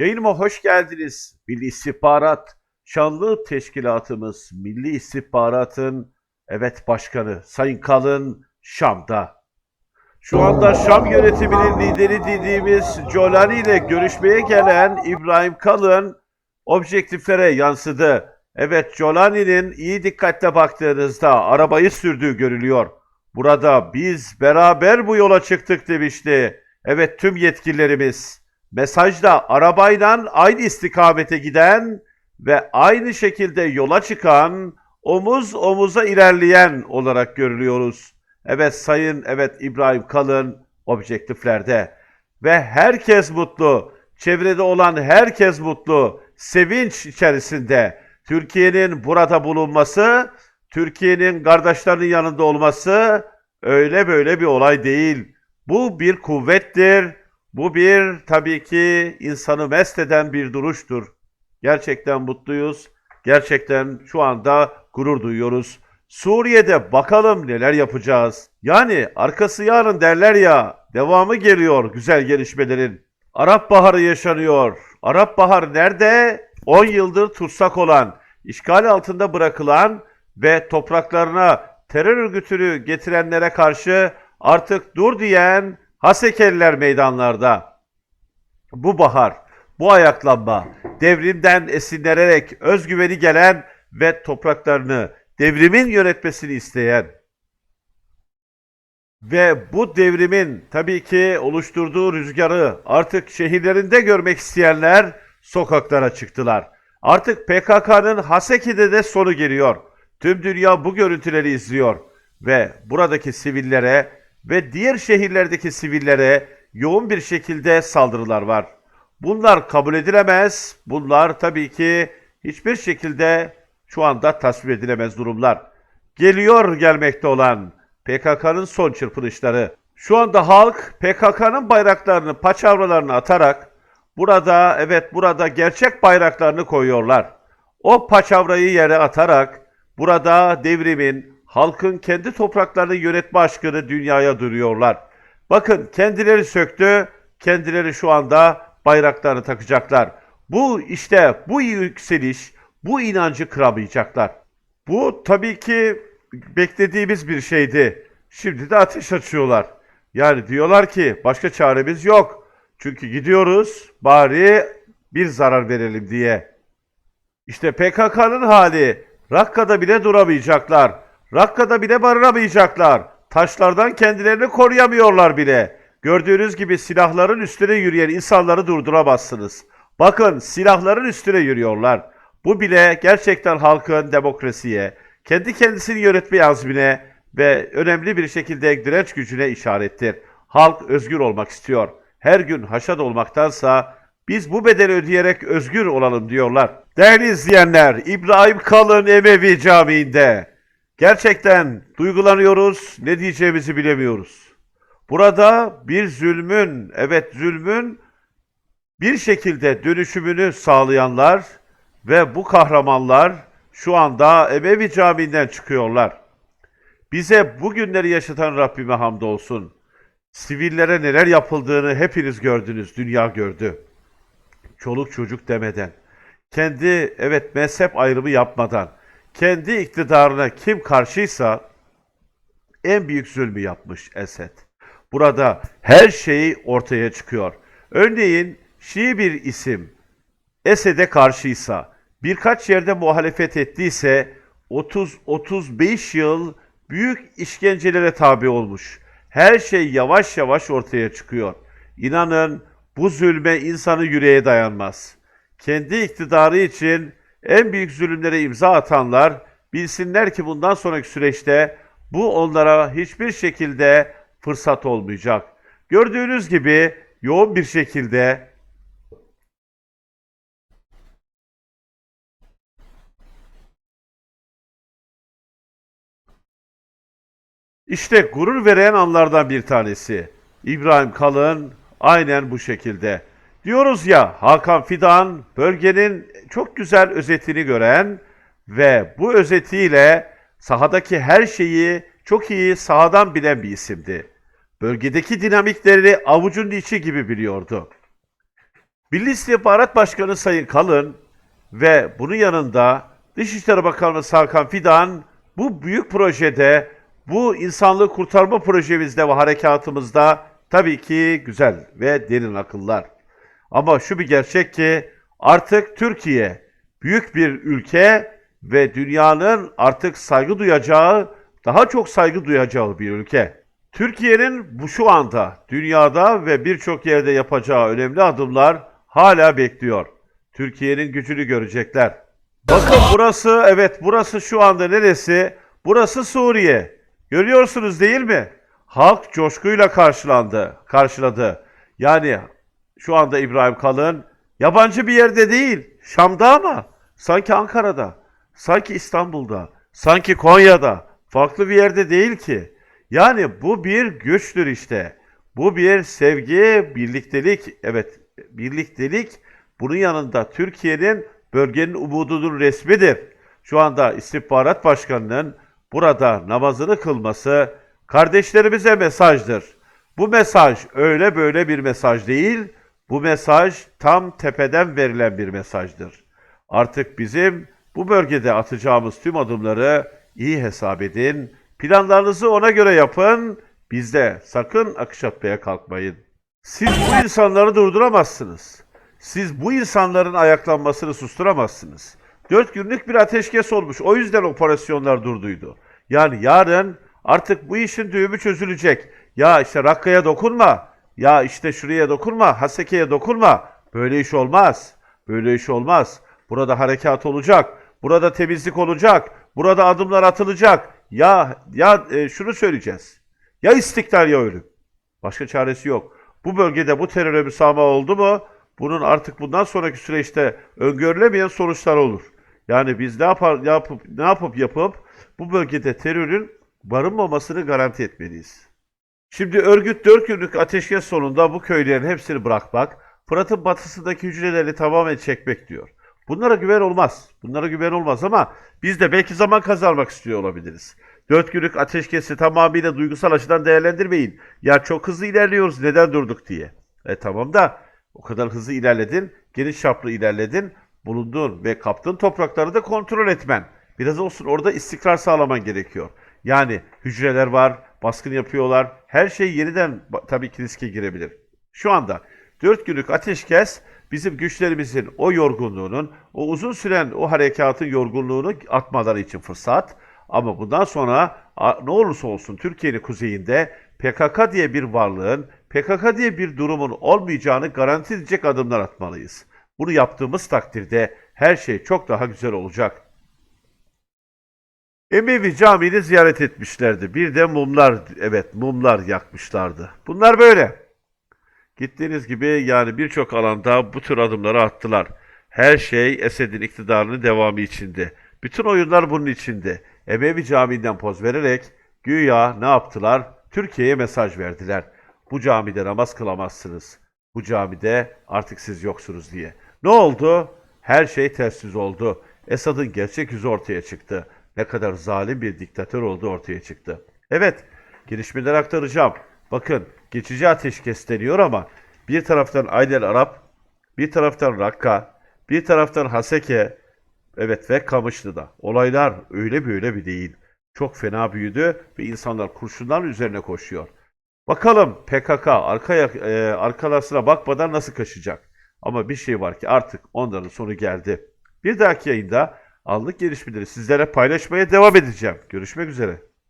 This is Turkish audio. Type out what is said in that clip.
Yayınıma hoş geldiniz. Milli İstihbarat, şanlı teşkilatımız Milli İstihbarat'ın evet başkanı Sayın Kalın Şam'da. Şu anda Şam yönetiminin lideri dediğimiz Colani ile görüşmeye gelen İbrahim Kalın objektiflere yansıdı. Evet Colani'nin iyi dikkatle baktığınızda arabayı sürdüğü görülüyor. Burada biz beraber bu yola çıktık demişti. Evet tüm yetkililerimiz. Mesajda arabayla aynı istikamete giden ve aynı şekilde yola çıkan, omuz omuza ilerleyen olarak görülüyoruz. Evet Sayın evet İbrahim Kalın objektiflerde ve herkes mutlu. Çevrede olan herkes mutlu. Sevinç içerisinde. Türkiye'nin burada bulunması, Türkiye'nin kardeşlerinin yanında olması öyle böyle bir olay değil. Bu bir kuvvettir. Bu bir tabii ki insanı mest eden bir duruştur. Gerçekten mutluyuz. Gerçekten şu anda gurur duyuyoruz. Suriye'de bakalım neler yapacağız. Yani arkası yarın derler ya, devamı geliyor güzel gelişmelerin. Arap Baharı yaşanıyor. Arap Baharı nerede? 10 yıldır tutsak olan, işgal altında bırakılan ve topraklarına terör örgütünü getirenlere karşı artık dur diyen Hasekeliler meydanlarda. Bu bahar, bu ayaklanma, devrimden esinlenerek özgüveni gelen ve topraklarını devrimin yönetmesini isteyen ve bu devrimin tabii ki oluşturduğu rüzgarı artık şehirlerinde görmek isteyenler sokaklara çıktılar. Artık PKK'nın Haseki'de de sonu geliyor. Tüm dünya bu görüntüleri izliyor ve buradaki sivillere ve diğer şehirlerdeki sivillere yoğun bir şekilde saldırılar var. Bunlar kabul edilemez. Bunlar tabii ki hiçbir şekilde şu anda tasvip edilemez durumlar. Geliyor gelmekte olan PKK'nın son çırpınışları. Şu anda halk PKK'nın bayraklarını, paçavralarını atarak burada evet burada gerçek bayraklarını koyuyorlar. O paçavrayı yere atarak burada devrimin, halkın kendi topraklarını yönetme aşkını dünyaya duruyorlar. Bakın kendileri söktü, kendileri şu anda bayraklarını takacaklar. Bu işte bu yükseliş, bu inancı kıramayacaklar. Bu tabii ki beklediğimiz bir şeydi. Şimdi de ateş açıyorlar. Yani diyorlar ki başka çaremiz yok. Çünkü gidiyoruz bari bir zarar verelim diye. İşte PKK'nın hali. Rakka'da bile duramayacaklar. Rakka'da bile barınamayacaklar. Taşlardan kendilerini koruyamıyorlar bile. Gördüğünüz gibi silahların üstüne yürüyen insanları durduramazsınız. Bakın silahların üstüne yürüyorlar. Bu bile gerçekten halkın demokrasiye, kendi kendisini yönetme azmine ve önemli bir şekilde direnç gücüne işarettir. Halk özgür olmak istiyor. Her gün haşat olmaktansa biz bu bedeli ödeyerek özgür olalım diyorlar. Değerli izleyenler, İbrahim Kalın Emevi Camii'nde gerçekten duygulanıyoruz, ne diyeceğimizi bilemiyoruz. Burada bir zulmün, evet zulmün bir şekilde dönüşümünü sağlayanlar ve bu kahramanlar şu anda Emevi Camii'nden çıkıyorlar. Bize bu günleri yaşatan Rabbime hamdolsun. Sivillere neler yapıldığını hepiniz gördünüz, dünya gördü. Çoluk çocuk demeden, kendi evet mezhep ayrımı yapmadan, kendi iktidarına kim karşıysa en büyük zulmü yapmış Esed. Burada her şey ortaya çıkıyor. Örneğin Şii bir isim Esed'e karşıysa, birkaç yerde muhalefet ettiyse 30-35 yıl büyük işkencelere tabi olmuş. Her şey yavaş yavaş ortaya çıkıyor. İnanın bu zulme insanı yüreğe dayanmaz. Kendi iktidarı için en büyük zulümlere imza atanlar bilsinler ki bundan sonraki süreçte bu onlara hiçbir şekilde fırsat olmayacak. Gördüğünüz gibi yoğun bir şekilde İşte gurur veren anlardan bir tanesi. İbrahim Kalın aynen bu şekilde. Diyoruz ya Hakan Fidan bölgenin çok güzel özetini gören ve bu özetiyle sahadaki her şeyi çok iyi sahadan bilen bir isimdi. Bölgedeki dinamikleri avucunun içi gibi biliyordu. Milli İstihbarat Başkanı Sayın Kalın ve bunun yanında Dışişleri Bakanımız Hakan Fidan bu büyük projede, bu insanlığı kurtarma projemizde ve harekatımızda tabii ki güzel ve derin akıllar. Ama şu bir gerçek ki artık Türkiye büyük bir ülke ve dünyanın artık saygı duyacağı, daha çok saygı duyacağı bir ülke. Türkiye'nin bu şu anda dünyada ve birçok yerde yapacağı önemli adımlar hala bekliyor. Türkiye'nin gücünü görecekler. Bakın burası, evet burası şu anda neresi? Burası Suriye. Görüyorsunuz değil mi? Halk coşkuyla karşılandı, karşıladı. Yani şu anda İbrahim Kalın yabancı bir yerde değil, Şam'da ama sanki Ankara'da, sanki İstanbul'da, sanki Konya'da, farklı bir yerde değil ki. Yani bu bir güçtür işte. Bu bir sevgi, birliktelik, evet birliktelik. Bunun yanında Türkiye'nin bölgenin umududur resmidir. Şu anda İstihbarat Başkanı'nın burada namazını kılması kardeşlerimize mesajdır. Bu mesaj öyle böyle bir mesaj değil, bu mesaj tam tepeden verilen bir mesajdır. Artık bizim bu bölgede atacağımız tüm adımları iyi hesap edin. Planlarınızı ona göre yapın. Bizde sakın akış atmaya kalkmayın. Siz bu insanları durduramazsınız. Siz bu insanların ayaklanmasını susturamazsınız. Dört günlük bir ateşkes olmuş. O yüzden operasyonlar durduydu. Yani yarın artık bu işin düğümü çözülecek. Ya işte Rakka'ya dokunma. Ya işte şuraya dokunma. Haseke'ye dokunma. Böyle iş olmaz. Böyle iş olmaz. Burada harekat olacak. Burada temizlik olacak. Burada adımlar atılacak. Ya ya e, şunu söyleyeceğiz. Ya istiklal ya ölüm. Başka çaresi yok. Bu bölgede bu teröre müsamaha oldu mu bunun artık bundan sonraki süreçte öngörülemeyen sonuçlar olur. Yani biz ne yapar ne yapıp ne yapıp yapıp bu bölgede terörün barınmamasını garanti etmeliyiz. Şimdi örgüt 4 günlük ateşkes sonunda bu köylerin hepsini bırakmak, Fırat'ın batısındaki hücrelerini tamamen çekmek diyor. Bunlara güven olmaz. Bunlara güven olmaz ama biz de belki zaman kazanmak istiyor olabiliriz. Dört günlük ateşkesi tamamıyla duygusal açıdan değerlendirmeyin. Ya çok hızlı ilerliyoruz neden durduk diye. E tamam da o kadar hızlı ilerledin, geniş çaplı ilerledin, bulunduğun ve kaptığın toprakları da kontrol etmen. Biraz olsun orada istikrar sağlaman gerekiyor. Yani hücreler var, baskın yapıyorlar. Her şey yeniden tabii ki riske girebilir. Şu anda 4 günlük ateşkes bizim güçlerimizin o yorgunluğunun, o uzun süren o harekatın yorgunluğunu atmaları için fırsat. Ama bundan sonra ne olursa olsun Türkiye'nin kuzeyinde PKK diye bir varlığın, PKK diye bir durumun olmayacağını garanti edecek adımlar atmalıyız. Bunu yaptığımız takdirde her şey çok daha güzel olacak. Emevi Camii'ni ziyaret etmişlerdi. Bir de mumlar, evet mumlar yakmışlardı. Bunlar böyle. Gittiğiniz gibi yani birçok alanda bu tür adımları attılar. Her şey Esed'in iktidarının devamı içinde. Bütün oyunlar bunun içinde. Emevi Camii'nden poz vererek güya ne yaptılar? Türkiye'ye mesaj verdiler. Bu camide namaz kılamazsınız. Bu camide artık siz yoksunuz diye. Ne oldu? Her şey ters yüz oldu. Esad'ın gerçek yüzü ortaya çıktı. Ne kadar zalim bir diktatör olduğu ortaya çıktı. Evet, gelişmeleri aktaracağım. Bakın, geçici ateşkes deniyor ama bir taraftan Aydel Arap, bir taraftan Rakka, bir taraftan Haseke, evet ve Kamışlı'da. Olaylar öyle böyle bir değil. Çok fena büyüdü ve insanlar kurşunların üzerine koşuyor. Bakalım PKK arkaya, e, arkalasına bakmadan nasıl kaçacak? Ama bir şey var ki artık onların sonu geldi. Bir dahaki yayında anlık gelişmeleri sizlere paylaşmaya devam edeceğim. Görüşmek üzere.